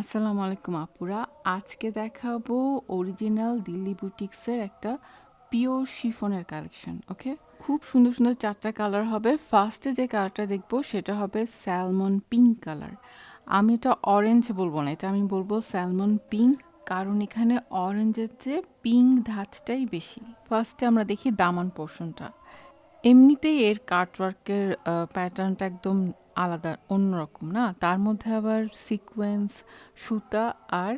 আসসালামু আলাইকুম আপুরা। আজকে দেখাবো অরিজিনাল দিল্লি বুটিক্সের একটা পিওর শিফনের কালেকশন ওকে খুব সুন্দর সুন্দর চারটা কালার হবে। ফার্স্টে যে কালারটা দেখব, সেটা হবে স্যালমন পিঙ্ক কালার আমি এটা অরেঞ্জ বলব না, এটা আমি বলব স্যালমন পিঙ্ক কারণ এখানে অরেঞ্জের চেয়ে পিঙ্ক ধাঁচটাই বেশি। ফার্স্টে আমরা দেখি দামান পোর্শনটা এমনিতেই এর কাটওয়ার্কের প্যাটার্নটা একদম আলাদা, অন্যরকম না? তার মধ্যে আবার সিকোয়েন্স সুতা আর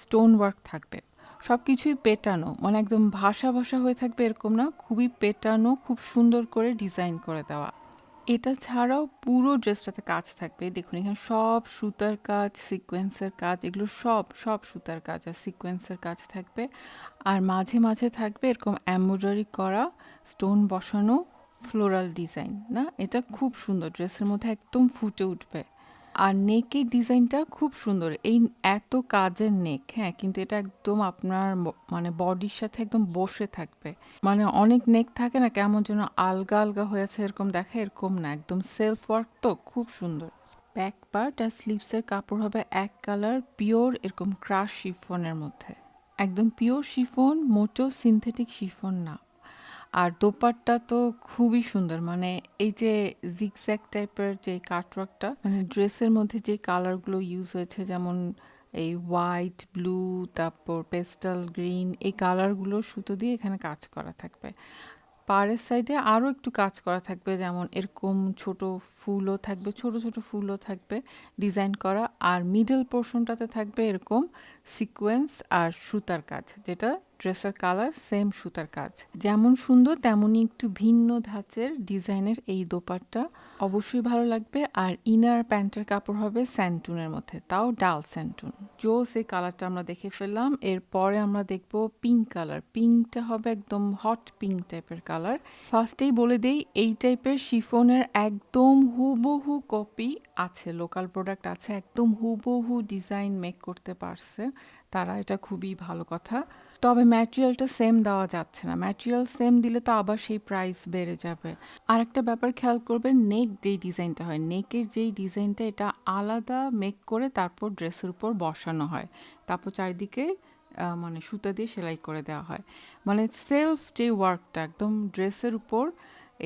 স্টোন ওয়ার্ক থাকবে। সব কিছুই পেটানো মানে একদম ভাষা ভাষা হয়ে থাকবে এরকম না, খুবই পেটানো, খুব সুন্দর করে ডিজাইন করে দেওয়া। এটা ছাড়াও পুরো ড্রেসটাতে কাজ থাকবে। দেখুন, এখানে সব সুতার কাজ সিকোয়েন্সের কাজ, এগুলো সব সব সুতার কাজ আর সিকোয়েন্সের কাজ থাকবে। আর মাঝে মাঝে থাকবে এরকম এমব্রয়ডারি করা স্টোন বসানো ফ্লোরাল ডিজাইন না? এটা খুব সুন্দর ড্রেসের মধ্যে একদম ফুটে উঠবে। আর নেকের ডিজাইনটা খুব সুন্দর। এই এত কাজের নেক হ্যাঁ? কিন্তু এটা একদম আপনার মানে বডির সাথে একদম বসে থাকবে। মানে অনেক নেক থাকে না, কেমন যেন আলগা আলগা হয়েছে এরকম দেখা এরকম না। একদম সেলফ ওয়ার্ক তো, খুব সুন্দর। ব্যাক পার্ট আর স্লিভসের কাপড় হবে এক কালার পিওর এরকম ক্রাশ শিফনের মধ্যে। একদম পিওর শিফন মোটেও সিনথেটিক শিফন না। আর দোপাট্টা তো খুবই সুন্দর। মানে এই যে জিগজ্যাগ টাইপের যে কাটওয়ার্কটা মানে ড্রেসের মধ্যে যে কালারগুলো ইউজ হয়েছে, যেমন এই হোয়াইট ব্লু তারপর পেস্টাল গ্রিন এই কালারগুলো সুতো দিয়ে এখানে কাজ করা থাকবে। পাড়ের সাইডে আরও একটু কাজ করা থাকবে, যেমন এরকম ছোট ফুলও থাকবে, ছোট ছোট ফুলও থাকবে ডিজাইন করা। আর মিডল পোর্শনটাতে থাকবে এরকম সিকোয়েন্স আর সুতার কাজ, যেটা ড্রেসের কালার সেম সুতার কাজ। যেমন সুন্দর, তেমনই একটু ভিন্ন ধাঁচের ডিজাইনের এই দোপাট্টা অবশ্যই ভালো লাগবে। আর ইনার প্যান্টের কাপড় হবে স্যান্টুনের মধ্যে, তাও ডাল স্যান্টুন জোস এই কালারটা আমরা দেখে ফেললাম। এরপরে আমরা দেখব পিঙ্ক কালার পিঙ্কটা হবে একদম হট পিঙ্ক টাইপের কালার ফার্স্টেই বলে দেই, এই টাইপের শিফনের একদম হুবহু কপি আছে। লোকাল প্রোডাক্ট আছে, একদম হুবহু ডিজাইন মেক করতে পারছে। তারা এটা খুবই ভালো কথা। তবে ম্যাটেরিয়ালটা সেম দেওয়া যাচ্ছে না। ম্যাটেরিয়াল সেম দিলে তো আবার সেই প্রাইস বেড়ে যাবে। আর একটা ব্যাপার খেয়াল করবেন নেক যেই ডিজাইনটা হয় নেকের যেই ডিজাইনটা এটা আলাদা মেক করে তারপর ড্রেসের উপর বসানো হয়। তারপর চারিদিকে মানে সুতা দিয়ে সেলাই করে দেওয়া হয়। মানে সেলফ যে ওয়ার্কটা একদম ড্রেসের উপর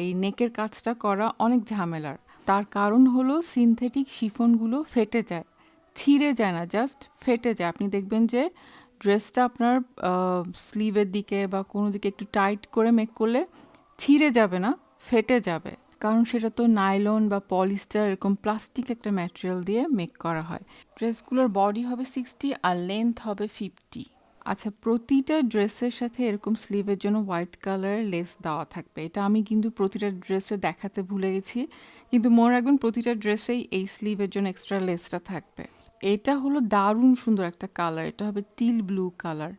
এই নেকের কাজটা করা অনেক ঝামেলার। তার কারণ হলো সিনথেটিক শিফনগুলো ফেটে যায়। ছিঁড়ে যায় না জাস্ট ফেটে যায়। আপনি দেখবেন যে ড্রেসটা আপনার স্লিভের দিকে বা কোনো দিকে একটু টাইট করে মেক করলে ছিঁড়ে যাবে না, ফেটে যাবে। কারণ সেটা তো নাইলন বা পলিস্টার এরকম প্লাস্টিক একটা ম্যাটেরিয়াল দিয়ে মেক করা হয়। ড্রেসগুলোর বডি হবে সিক্সটি আর লেন্থ হবে ফিফটি আচ্ছা প্রতিটা ড্রেসের সাথে এরকম স্লিভের জন্য হোয়াইট কালারের লেস দেওয়া থাকবে। এটা আমি কিন্তু প্রতিটা ড্রেসে দেখাতে ভুলে গেছি। কিন্তু মনে রাখবেন প্রতিটা ড্রেসেই এই স্লিভের জন্য এক্সট্রা লেসটা থাকবে। এটা হলো দারুণ সুন্দর একটা কালার এটা হবে টিল ব্লু কালার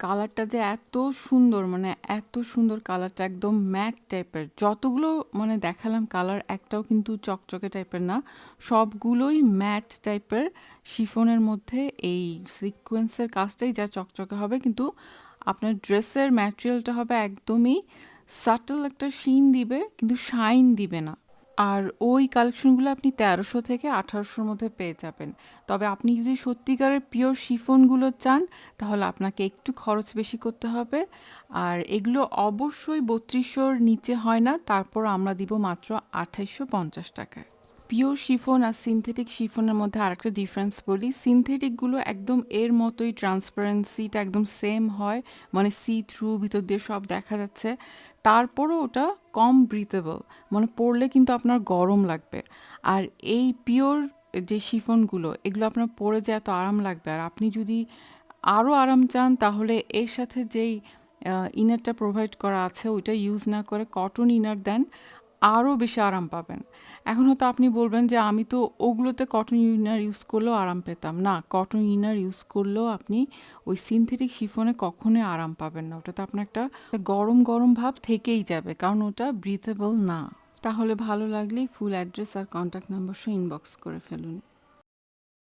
কালারটা যে এত সুন্দর মানে এত সুন্দর কালারটা একদম ম্যাট টাইপের যতগুলো মানে দেখালাম কালার একটাও কিন্তু চকচকে টাইপের না। সবগুলোই ম্যাট টাইপের শিফনের মধ্যে এই সিকোয়েন্সের কাজটাই যা চকচকে হবে, কিন্তু আপনার ড্রেসের ম্যাটেরিয়ালটা হবে একদমই সাটল একটা শিন দিবে, কিন্তু শাইন দিবে না। আর ওই কালেকশনগুলো আপনি তেরোশো থেকে আঠারোশোর মধ্যে পেয়ে যাবেন। তবে আপনি যদি সত্যিকারের পিওর শিফনগুলো চান, তাহলে আপনাকে একটু খরচ বেশি করতে হবে। আর এগুলো অবশ্যই বত্রিশশোর নিচে হয় না, তারপর আমরা দিব মাত্র আঠাইশশো পঞ্চাশ টাকায়। পিওর শিফন আর সিনথেটিক শিফনের মধ্যে আরেকটা ডিফারেন্স বলি। সিনথেটিকগুলো একদম এর মতোই ট্রান্সপারেন্সিটা একদম সেম হয় মানে সি থ্রু ভিতর দিয়ে সব দেখা যাচ্ছে। তারপরও ওটা কম ব্রিথেবল মানে পরলে কিন্তু আপনার গরম লাগবে। আর এই পিওর যে শিফনগুলো, এগুলো আপনার পরে যে এত আরাম লাগবে। আর আপনি যদি আরও আরাম চান, তাহলে এর সাথে যেই ইনারটা প্রোভাইড করা আছে, ওইটা ইউজ না করে কটন ইনার দেন, আরও বেশি আরাম পাবেন। এখন হয়তো আপনি বলবেন যে আমি তো ওগুলোতে কটন ইনার ইউজ করলেও আরাম পেতাম। না কটন ইনার ইউজ করলেও আপনি ওই সিনথেটিক শিফনে কখনোই আরাম পাবেন না। ওটাতে আপনার একটা গরম গরম ভাব থেকেই যাবে, কারণ ওটা ব্রিথেবল না। তাহলে ভালো লাগলে ফুল অ্যাড্রেস আর কন্ট্যাক্ট নাম্বার সহ ইনবক্স করে ফেলুন।